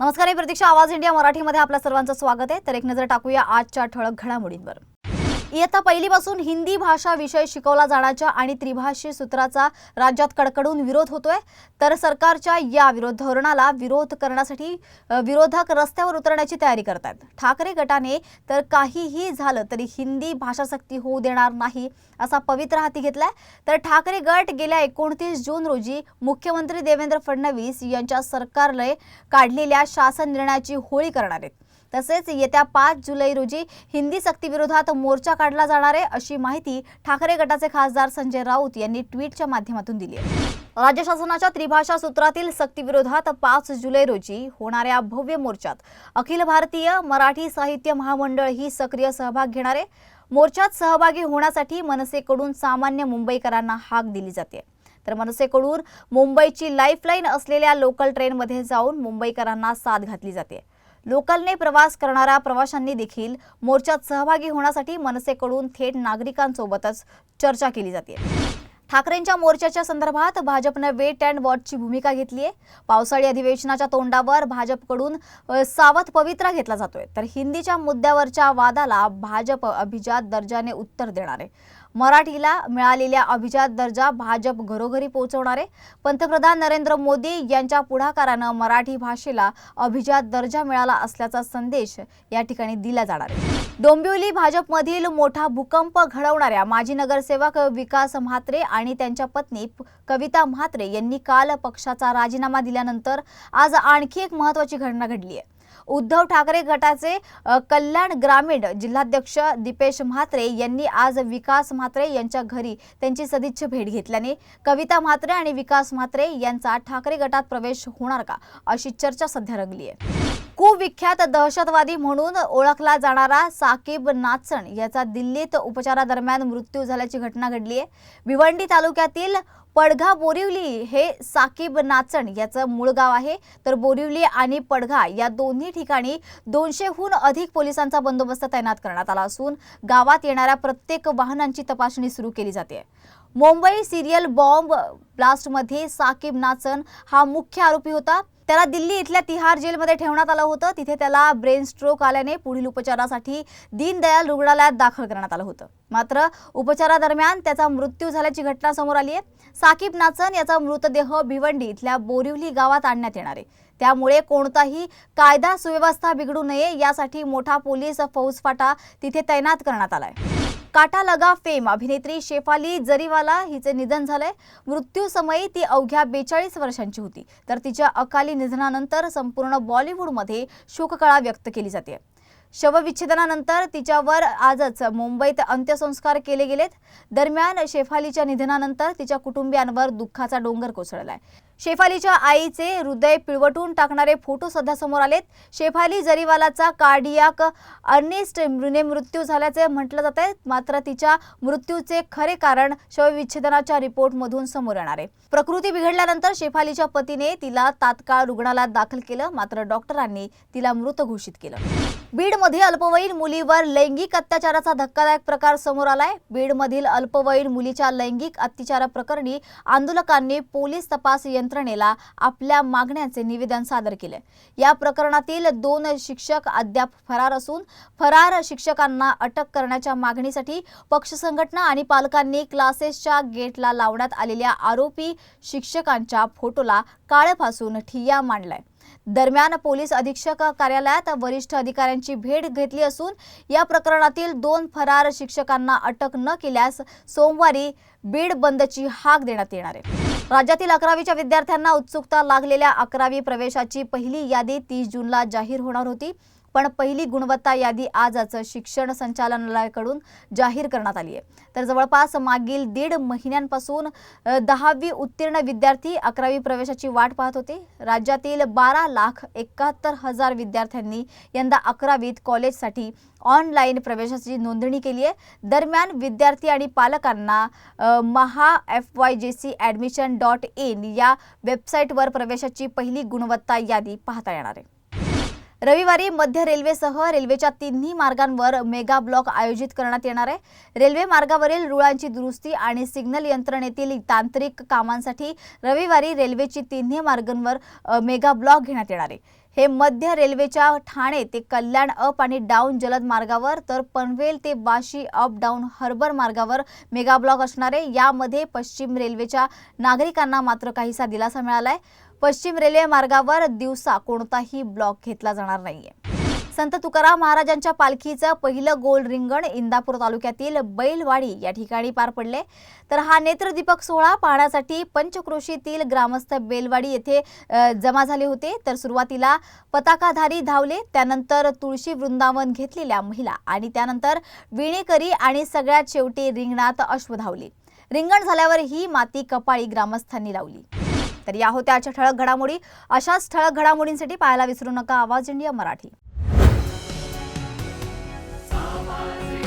नमस्कार प्रतीक्षा आवाज इंडिया मराठीमध्ये आपल्या सर्वांचं स्वागत आहे. तर एक नजर टाकूया आजच्या ठळक घडामोडींवर. इयत्ता पहिलीपासून हिंदी भाषा विषय शिकवला जाण्याच्या आणि त्रिभाषी सूत्राचा राज्यात कडकडून विरोध होतोय तर सरकारच्या या विरोध धोरणाला विरोध करण्यासाठी विरोधक रस्त्यावर उतरण्याची तयारी करतात ठाकरे गटाने तर काहीही झालं तरी हिंदी भाषासक्ती होऊ देणार नाही असा पवित्र हाती घेतलाय. तर ठाकरे गट गेल्या एकोणतीस जून रोजी मुख्यमंत्री देवेंद्र फडणवीस यांच्या सरकारने काढलेल्या शासन निर्णयाची होळी करणार आहेत. तसेच येत्या पाच जुलै रोजी हिंदी सक्तीविरोधात मोर्चा काढला जाणार आहे अशी माहिती ठाकरे गटाचे खासदार संजय राऊत यांनी ट्विटच्या माध्यमातून दिली आहे. राज्य शासनाच्या त्रिभाषा सूत्रातील सक्तीविरोधात पाच जुलै रोजी होणाऱ्या भव्य मोर्चात अखिल भारतीय मराठी साहित्य महामंडळ ही सक्रिय सहभाग घेणार आहे. मोर्चात सहभागी होण्यासाठी मनसेकडून सामान्य मुंबईकरांना हाक दिली जाते. तर मनसेकडून मुंबईची लाईफलाईन असलेल्या लोकल ट्रेनमध्ये जाऊन मुंबईकरांना साथ घातली जाते. लोकलने प्रवास करणाऱ्या प्रवाशांनी देखील मोर्चात सहभागी होण्यासाठी मनसेकडून थेट नागरिकांसोबतच चर्चा केली जाते. ठाकरेंच्या मोर्चाच्या संदर्भात भाजपनं वेट अँड वॉचची भूमिका घेतली आहे. पावसाळी अधिवेशनाच्या तोंडावर भाजपकडून सावध पवित्रा घेतला जातोय. तर हिंदीच्या मुद्द्यावरच्या वादाला भाजप अभिजात दर्जाने उत्तर देणार आहे. मराठीला मिळालेल्या अभिजात दर्जा भाजप घरोघरी पोहोचवणारे. पंतप्रधान नरेंद्र मोदी यांच्या पुढाकारानं मराठी भाषेला अभिजात दर्जा मिळाला असल्याचा संदेश या ठिकाणी दिला जाणार आहे. डोंबिवली भाजपमधील मोठा भूकंप घडवणाऱ्या माजी नगरसेवक विकास म्हात्रे आणि त्यांच्या पत्नी कविता म्हात्रे यांनी काल पक्षाचा राजीनामा दिल्यानंतर आज आणखी एक महत्वाची घटना घडली आहे. उद्धव ठाकरे गटाचे कल्याण ग्रामीण जिल्हाध्यक्ष दीपेश म्हात्रे यांनी आज विकास म्हात्रे यांच्या घरी त्यांची सदिच्छ भेट घेतल्याने कविता म्हात्रे आणि विकास म्हात्रे यांचा ठाकरे गटात प्रवेश होणार का अशी चर्चा सध्या रंगली आहे विख्यात दहशतवादी म्हणून ओळखला जाणारा साकीब नाचण याचा दिल्लीत उपचारादरम्यान मृत्यू झाल्याची घटना घडली आहे. भिवंडी तालुक्यातील पडघा बोरिवली हे साकीब नाचण याचं मूळ गाव आहे. तर बोरिवली आणि पडघा या दोन्ही ठिकाणी दोनशेहून अधिक पोलिसांचा बंदोबस्त तैनात करण्यात आला असून गावात येणाऱ्या प्रत्येक वाहनांची तपासणी सुरू केली जाते. मुंबई सिरियल बॉम्ब ब्लास्टमध्ये साकेब नाचण हा मुख्य आरोपी होता. त्याला दिल्ली इथल्या तिहार जेलमध्ये ठेवण्यात आलं होतं. तिथे त्याला ब्रेन स्ट्रोक आल्याने पुढील उपचारासाठी दीनदयाल रुग्णालयात दाखल करण्यात आलं होतं. मात्र उपचारादरम्यान त्याचा मृत्यू झाल्याची घटना समोर आली आहे. साकीब नाचन याचा मृतदेह भिवंडी इथल्या बोरिवली गावात आणण्यात येणार आहे. त्यामुळे कोणताही कायदा सुव्यवस्था बिघडू नये यासाठी मोठा पोलीस फौजफाटा तिथे तैनात करण्यात आलाय. काटा लगा फेम. अभिनेत्री शेफाली जरीवाला हिचे निधन झालंय. मृत्यू समयी ती अवघ्या बेचाळीस वर्षांची होती. तर तिच्या अकाली निधनानंतर संपूर्ण बॉलिवूडमध्ये शोककळा व्यक्त केली जाते. शवविच्छेदनानंतर तिच्यावर आजच मुंबईत अंत्यसंस्कार केले गेलेत. दरम्यान शेफालीच्या निधनानंतर तिच्या कुटुंबियांवर दुःखाचा डोंगर कोसळलाय. शेफालीच्या आईचे हृदय पिळवटून टाकणारे फोटो सध्या समोर आलेत. शेफाली जरीवालाचा कार्डियाक अर्निस्ट मृत्यू झाल्याचे म्हटलं जात आहे. मात्र तिच्या मृत्यूचे खरे कारण शवविच्छेदनाच्या रिपोर्टमधून समोर येणार आहे. प्रकृती बिघडल्यानंतर शेफालीच्या पतीने तिला तात्काळ रुग्णालयात दाखल केलं. मात्र डॉक्टरांनी तिला मृत घोषित केलं. बीडमध्ये अल्पवयीन मुलीवर लैंगिक अत्याचाराचा धक्कादायक प्रकार समोर आलाय. बीडमधील अल्पवयीन मुलीच्या लैंगिक अत्याचाराप्रकरणी आंदोलकांनी पोलीस तपास यंत्रणेला आपल्या मागण्यांचे निवेदन सादर केले. या प्रकरणातील दोन शिक्षक अद्याप फरार असून फरार शिक्षकांना अटक करण्याच्या मागणीसाठी पक्ष संघटना आणि पालकांनी क्लासेसच्या गेटला लावण्यात आलेल्या आरोपी शिक्षकांच्या फोटोला काळे फासून ठिय्या मांडलाय. दरम्यान पोलीस अधीक्षक कार्यालयात वरिष्ठ अधिकाऱ्यांची भेट घेतली असून या प्रकरणातील दोन फरार शिक्षकांना अटक न केल्यास सोमवारी बीड बंदची हाक देण्यात येणार आहे. राज्यातील अकरावीच्या विद्यार्थ्यांना उत्सुकता लागलेल्या अकरावी प्रवेशाची पहिली यादी तीस जूनला जाहीर होणार होती. पण पहिली गुणवत्ता यादी आजच शिक्षण संचालनालयाकडून जाहीर करण्यात आली आहे. तर जवळपास मागील दीड महिन्यांपासून दहावी उत्तीर्ण विद्यार्थी अकरावी प्रवेशाची वाट पाहत होते. राज्यातील बारा लाख एकाहत्तर हजार विद्यार्थ्यांनी यंदा अकरावीत कॉलेजसाठी ऑनलाईन प्रवेशाची नोंदणी केली आहे. दरम्यान विद्यार्थी आणि पालकांना Maha F Y J C admission dot in या वेबसाईटवर प्रवेशाची पहिली गुणवत्ता यादी पाहता येणार आहे. रविवारी मध्य रेल्वेसह रेल्वेच्या तिन्ही मार्गांवर मेगा ब्लॉक आयोजित करण्यात येणार आहे. रेल्वे मार्गावरील रुळांची दुरुस्ती आणि सिग्नल यंत्रणेतील तांत्रिक कामांसाठी रविवारी रेल्वेची तिन्ही मार्गांवर मेगा ब्लॉक घेण्यात येणार आहे. हे मध्य रेल्वेच्या ठाणे ते कल्याण अप आणि डाऊन जलद मार्गावर तर पनवेल ते वाशी अप डाऊन हर्बर मार्गावर मेगा ब्लॉक यामध्ये पश्चिम रेल्वेच्या नागरिकांना मात्र काहीसा दिलासा मिळालाय. पश्चिम रेल्वे मार्गावर दिवसा कोणताही ब्लॉक घेतला जाणार नाहीये. संत तुकाराम महाराजांच्या पालखीचं पहिलं गोल रिंगण इंदापूर तालुक्यातील बैलवाडी या ठिकाणी पार पडले. तर हा नेत्रदीपक सोहळा पाहण्यासाठी पंचक्रोशीतील ग्रामस्थ बेलवाडी येथे जमा झाले होते. तर सुरुवातीला पताकाधारी धावले त्यानंतर तुळशी वृंदावन घेतलेल्या महिला आणि त्यानंतर विणेकरी आणि सगळ्यात शेवटी रिंगणात अश्व धावले. रिंगण झाल्यावर ही माती कपाळी ग्रामस्थांनी लावली. तर या होत्या आजच्या ठळक घडामोडी. अशाच ठळक घडामोडींसाठी पाहायला विसरू नका. आवाज इंडिया मराठी. was